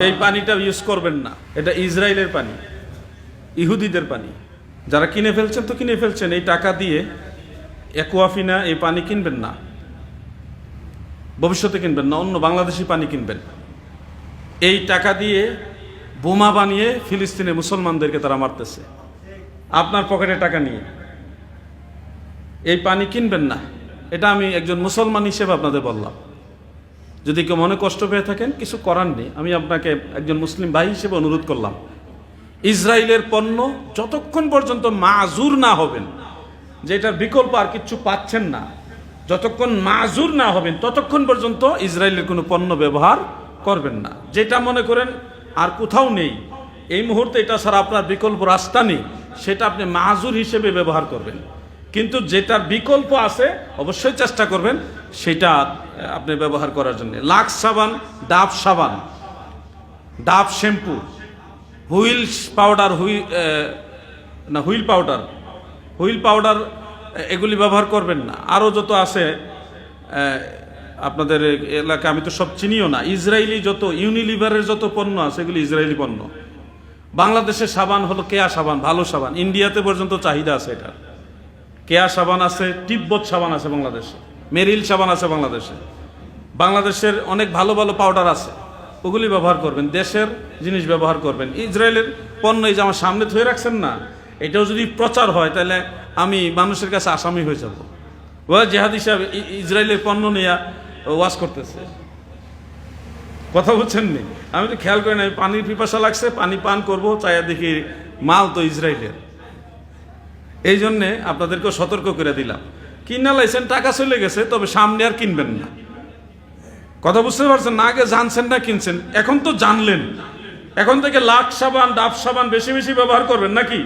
এই পানিটা ইউজ করবেন না। এটা ইসরায়েলের পানি, ইহুদিদের পানি। যারা কিনে ফেলছেন তো কিনে ফেলছেন, এই টাকা দিয়ে একোয়াফিনা এই পানি কিনবেন না। ভবিষ্যতে কিনবেন না, অন্য বাংলাদেশি পানি কিনবেন। এই টাকা দিয়ে বোমা বানিয়ে ফিলিস্তিনে মুসলমানদেরকে তারা মারতেছে। আপনার পকেটে টাকা নিয়ে। এই পানি কিনবেন না। এটা আমি একজন মুসলমান হিসেবে আপনাদের বললাম। যদি কেউ মনে কষ্ট পেয়ে থাকেন, কিছু করার নেই। আমি আপনাকে একজন মুসলিম ভাই হিসেবে অনুরোধ করলাম ইসরায়েলের পণ্য যতক্ষণ পর্যন্ত মাজুর না হবেন যে এটার বিকল্প আর কিচ্ছু পাচ্ছেন না, যতক্ষণ মাজুর না হবেন, ততক্ষণ পর্যন্ত ইসরায়েলের কোনো পণ্য ব্যবহার করবেন না। যেটা মনে করেন, আর কোথাও নেই। এই মুহূর্তে এটা ছাড়া আপনার বিকল্প রাস্তা নেই। সেটা আপনি মাজুর হিসেবে ব্যবহার করবেন। কিন্তু যেটার বিকল্প আছে, অবশ্যই চেষ্টা করবেন সেটা আপনি ব্যবহার করার জন্য। লাক্স সাবান, ডাব সাবান, ডাব শ্যাম্পু, হুইল পাউডার, হুই না, হুইল পাউডার হুইল পাউডার এগুলি ব্যবহার করবেন না। আরও যত আছে আপনাদের এলাকা, আমি তো সব চিনিও না। ইসরায়েলি যত, ইউনিলিভারের যত পণ্য আছে, এগুলি ইসরায়েলি পণ্য। বাংলাদেশের সাবান হলো কেয়া সাবান, ভালো সাবান। ইন্ডিয়াতে পর্যন্ত চাহিদা আছে এটা কেয়া সাবান আছে, তিব্বত সাবান আছে বাংলাদেশে, মেরিল সাবান আছে বাংলাদেশে। বাংলাদেশের অনেক ভালো ভালো পাউডার আছে, ওগুলি ব্যবহার করবেন, দেশের জিনিস ব্যবহার করবেন। ইসরায়েলের পণ্য এই যে আমার সামনে ধুয়ে রাখছেন না, এটাও যদি প্রচার হয়, তাহলে আমি মানুষের কাছে আসামি হয়ে যাব। ও জেহাদ হিসাবে ইসরায়েলের পণ্য নিয়ে ওয়াশ করতেছে। কথা বলছেন নি? আমি তো খেয়াল করি না পানির পিপাসা লাগছে, পানি পান করব চাইয়া দেখি মাল তো ইসরায়েলের। এই জন্যে আপনাদেরকেও সতর্ক করে দিলাম। কিনা লাইছেন টাকা চলে গেছে, তবে সামনে আর কিনবেন না। কথা বুঝতে পারছেন? না আগে জানছেন, না কিনছেন। এখন তো জানলেন। এখন থেকে লাখ সাবান, ডাব সাবান বেশি বেশি ব্যবহার করবেন নাকি?